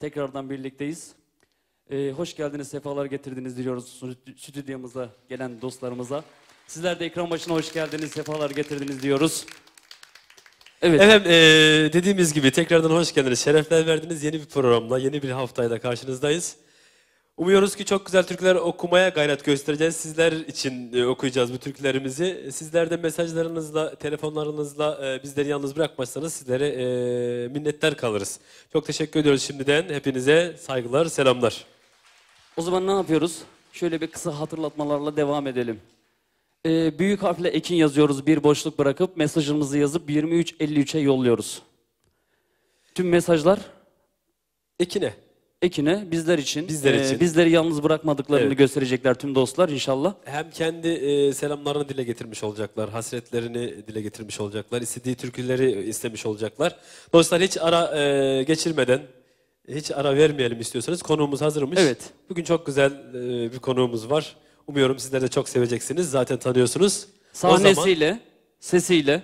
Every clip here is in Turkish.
tekrardan birlikteyiz. Ee, hoş geldiniz, sefalar getirdiniz diliyoruz stüdyomuza gelen dostlarımıza. Sizler de ekran başına hoş geldiniz, sefalar getirdiniz diyoruz. Evet, Efendim eee, dediğimiz gibi tekrardan hoş geldiniz. Şerefler verdiniz. Yeni bir programla, yeni bir haftayla karşınızdayız. Umuyoruz ki çok güzel türküler okumaya gayret göstereceğiz. Sizler için e, okuyacağız bu türkülerimizi. Sizler de mesajlarınızla, telefonlarınızla e, bizleri yalnız bırakmazsanız sizlere e, minnettar kalırız. Çok teşekkür ediyoruz şimdiden. Hepinize saygılar, selamlar. o zaman ne yapıyoruz? Şöyle bir kısa hatırlatmalarla devam edelim. Ee, büyük harfle Ekin yazıyoruz, bir boşluk bırakıp mesajımızı yazıp 2353'e yolluyoruz. Tüm mesajlar Ekine. Ekin'e bizler için, Bizler e, için. bizleri yalnız bırakmadıklarını Evet. gösterecekler tüm dostlar inşallah. Hem kendi e, selamlarını dile getirmiş olacaklar, hasretlerini dile getirmiş olacaklar, istediği türküleri istemiş olacaklar. Dostlar hiç ara e, geçirmeden, hiç ara vermeyelim istiyorsanız konuğumuz hazırmış. Evet. Bugün çok güzel e, bir konuğumuz var. Umuyorum sizler de çok seveceksiniz. Zaten tanıyorsunuz. O zaman Sahnesiyle, sesiyle.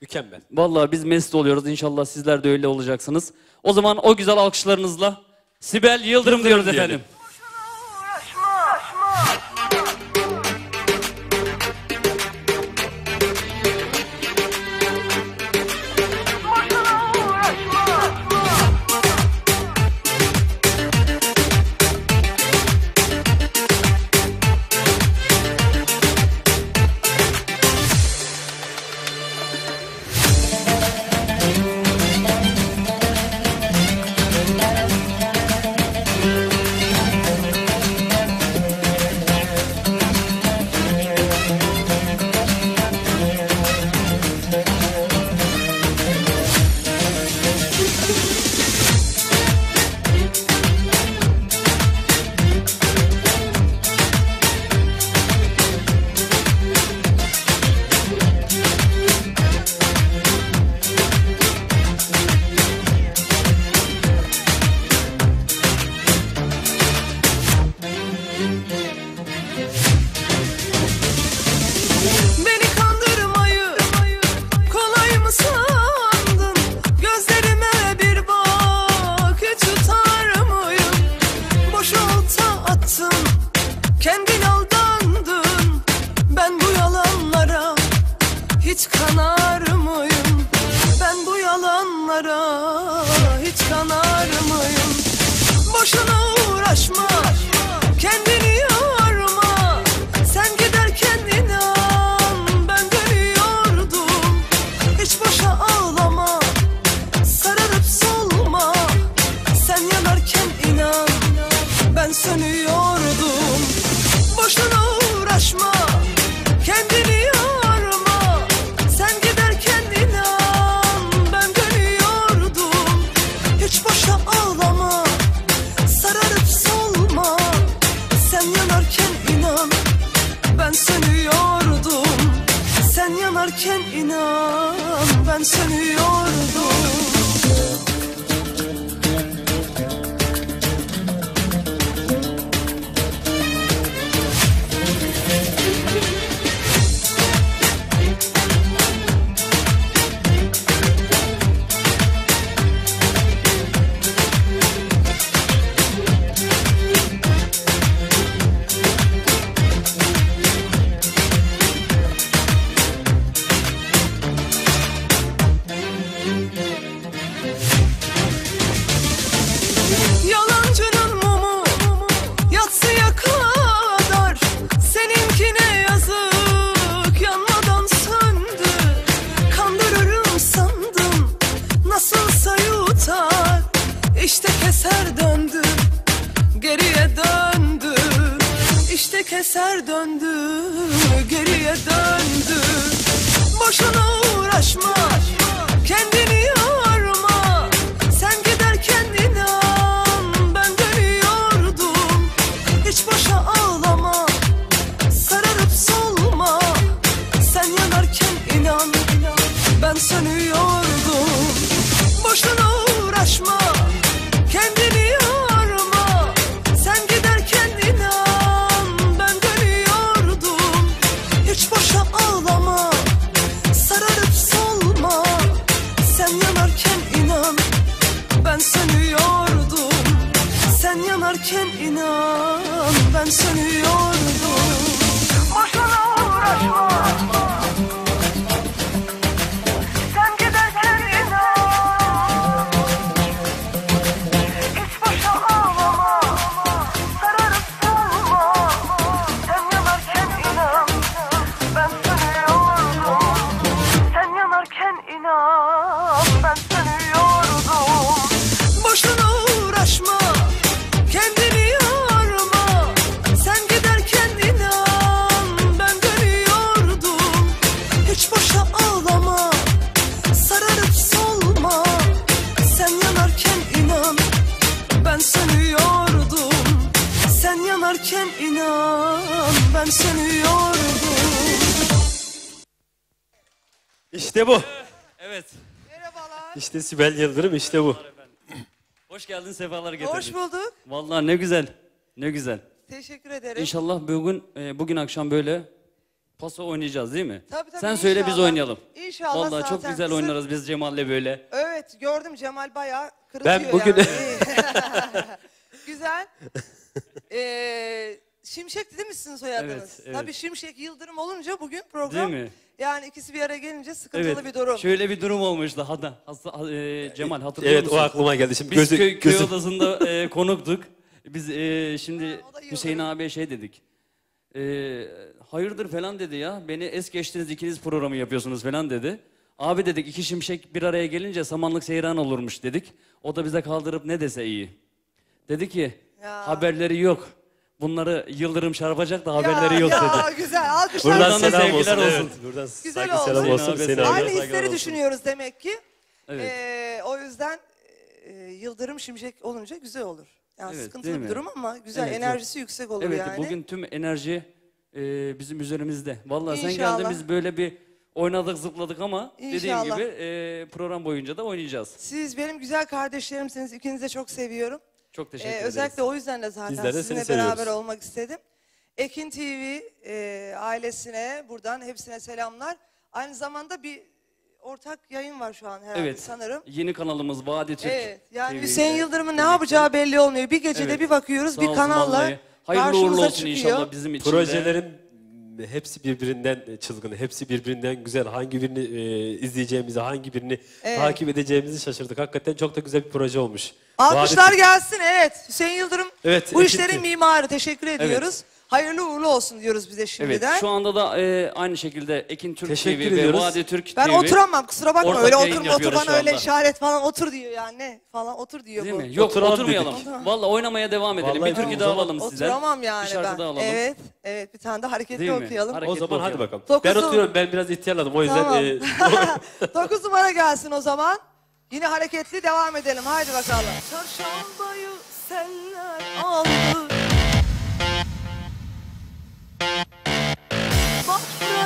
mükemmel. Vallahi biz mest oluyoruz. İnşallah sizler de öyle olacaksınız. O zaman o güzel alkışlarınızla Sibel Yıldırım, diyoruz efendim. Yalanlara hiç kanar mıyım? Ben bu yalanlara hiç kanar mıyım? Boşuna uğraşma, kendini yorma. Sen giderken inan ben dönüyordum. Hiç boşa ağlama, sararıp solma. Sen yanarken inan ben sönüyordum. Yanarken inan ben sönüyordum. Keser döndü geriye döndü İşte keser döndü geriye döndü Boşuna uğraşma İşte bu. Evet. Merhabalar İşte Sibel Yıldırım işte bu. Hoş geldin, sefalar getirdin. Hoş bulduk Vallahi ne güzel, ne güzel. Teşekkür ederim İnşallah bugün e, bugün akşam böyle paso oynayacağız değil mi? Tabii, tabii, Sen söyle biz inşallah. oynayalım. İnşallah Vallahi çok güzel kızım- oynarız biz Cemal'le böyle. Evet gördüm Cemal bayağı kırıtıyor Ben bugün- yani. Güzel. Ee, Şimşek değil mi sizin soyadınız? Evet, evet. Tabii Şimşek Yıldırım olunca bugün program. Değil mi? Yani ikisi bir araya gelince sıkıntılı Evet. bir durum. Şöyle bir durum olmuştu. Hadi, hasta- e, Cemal hatırlıyor Evet musun? o aklıma geldi. Şimdi Biz gözü, köy, köy gözü- odasında e, konuktuk. Biz e, şimdi Ha, o da iyi Hüseyin olur. abiye şey dedik. E, hayırdır falan dedi ya. Beni es geçtiniz ikiniz programı yapıyorsunuz falan dedi. Abi dedik iki şimşek bir araya gelince samanlık seyran olurmuş dedik. O da bize kaldırıp ne dese iyi. Dedi ki Ya. haberleri yok. Bunları Yıldırım çarpacak da Ya, haberleri yok ya, dedi. güzel alkışlar. Buradan Buradan da selam olsun. sevgiler olsun. Evet, buradan Güzel saygı oldu. selam olsun abi, selam. abi. Aynı saygılar hisleri olsun. düşünüyoruz demek ki. Evet. Ee, o yüzden e, Yıldırım Şimşek olunca güzel olur. Yani Evet, sıkıntılı bir mi? durum ama güzel Evet, enerjisi yüksek olur Evet yani. bugün tüm enerji e, bizim üzerimizde. Vallahi sen İnşallah. geldin biz böyle bir oynadık zıpladık ama dediğim İnşallah. gibi e, program boyunca da oynayacağız. Siz benim güzel kardeşlerimsiniz. İkinizi de çok seviyorum. Çok teşekkür Ee, ederiz. özellikle o yüzden de zaten Bizler de sizinle beraber seviyoruz. olmak istedim. Ekin TV e, ailesine buradan hepsine selamlar. Aynı zamanda bir ortak yayın var şu an herhalde Evet. sanırım. Yeni kanalımız Vadi Türk. Evet. Yani TV Hüseyin Yıldırım'ın ne yapacağı belli olmuyor. Bir gecede Evet. bir bakıyoruz Sağ bir olsun kanalla vallahi. Hayırlı uğurlu karşımıza olsun çıkıyor. inşallah bizim için de. Projelerin hepsi birbirinden çılgın, hepsi birbirinden güzel. Hangi birini e, izleyeceğimizi, hangi birini Evet. takip edeceğimizi şaşırdık. Hakikaten çok da güzel bir proje olmuş. Alkışlar Vaadi- gelsin evet. Hüseyin Yıldırım Evet, bu Ekin işlerin mimarı. Teşekkür ediyoruz. Hayırlı uğurlu olsun diyoruz bize Evet şimdiden. şu anda da e, aynı şekilde Ekin Türk Teşekkür TV ve ediyoruz. Vadi Türk Ben TV. oturamam kusura bakma Ortak öyle yayın oturma otur yapıyoruz bana şu öyle anda. işaret falan otur diyor yani ne falan otur diyor Değil bu. mi? Yok Oturalım oturmayalım. dedik. Vallahi oynamaya devam edelim. Vallahi bir türkü daha zaman alalım sizden. Oturamam yani bir şarkı ben. daha alalım. Evet, evet bir tane de hareketli Değil mi? okuyalım. Hareket- O zaman hadi bakalım. Ben Dokuzu- oturuyorum, ben biraz ihtiyarladım. O yüzden Tamam. e, 9 numara gelsin o zaman. Yine hareketli devam edelim. Haydi bakalım. Çarşambayı seller aldı. Stop.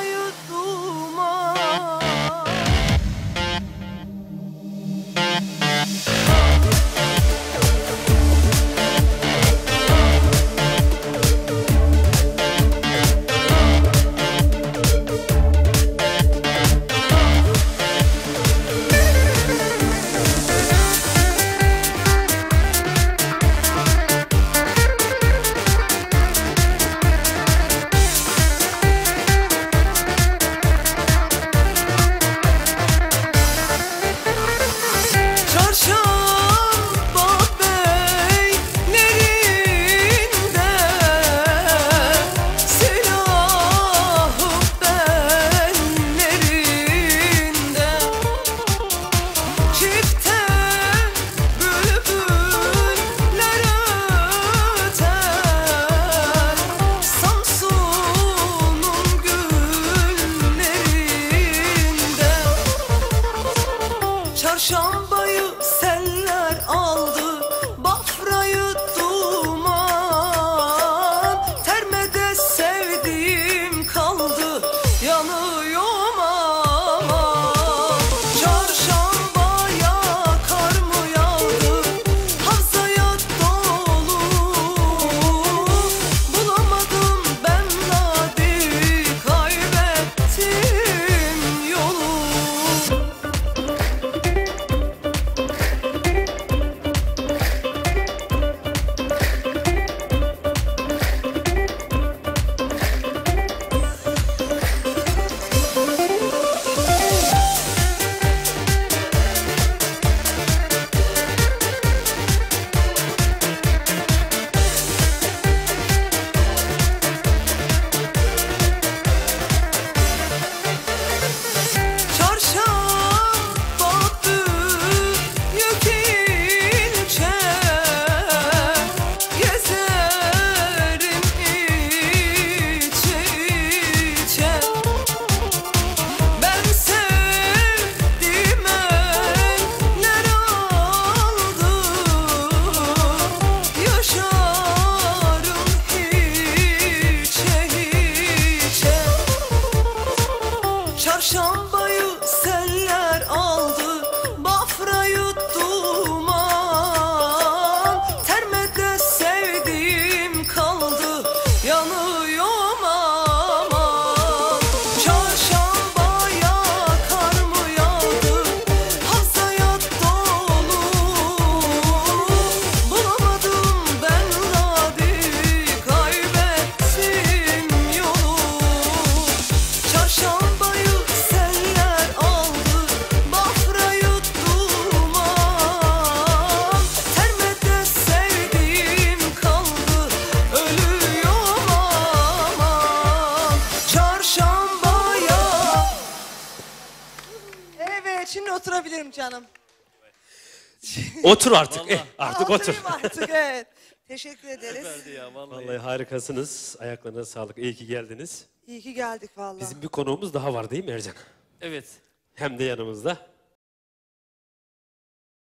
Canım. Otur artık. Vallahi. eh, artık otur. Oturayım artık evet. Teşekkür ederiz. ya vallahi. Vallahi harikasınız. Ayaklarına sağlık. İyi ki geldiniz. İyi ki geldik vallahi. Bizim bir konuğumuz daha var değil mi Ercan? Evet. Hem de yanımızda.